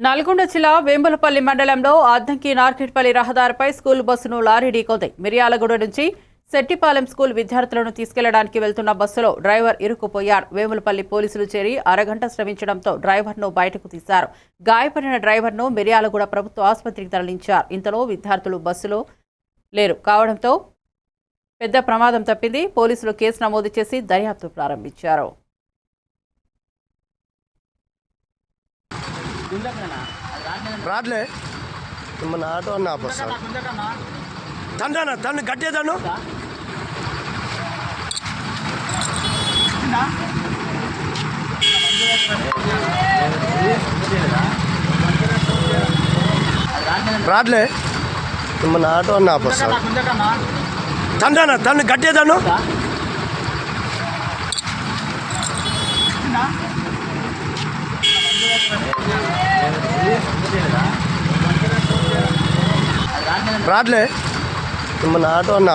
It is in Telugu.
నల్గొండ జిల్లా వేములపల్లి మండలంలో అద్దంకి నార్కెట్పల్లి రహదారిపై స్కూల్ బస్సును లారీ ఢీకొంది. మిర్యాలగూడ నుంచి సెట్టిపాలెం స్కూల్ విద్యార్థులను తీసుకెళ్ళడానికి వెళ్తున్న బస్సులో డ్రైవర్ ఇరుక్కుపోయారు. వేములపల్లి పోలీసులు చేరి అరగంట శ్రమించడంతో డ్రైవర్ను బయటకు తీశారు. గాయపడిన డ్రైవర్ను మిర్యాలగూడ ప్రభుత్వ ఆసుపత్రికి తరలించారు. ఇంతలో విద్యార్థులు బస్సులో లేరు. కావడంతో పెద్ద ప్రమాదం తప్పింది. పోలీసులు కేసు నమోదు చేసి దర్యాప్తు ప్రారంభించారు. రాట్లే. మన ఆటో అన్న ఆపొస్తాడు తండ్రి తను గట్టే తను రాట్లే. మన ఆటో అన్న ఆపొస్తాడు తండ్రి తను గట్టే తను రాట్లే. మన ఆటో అన్న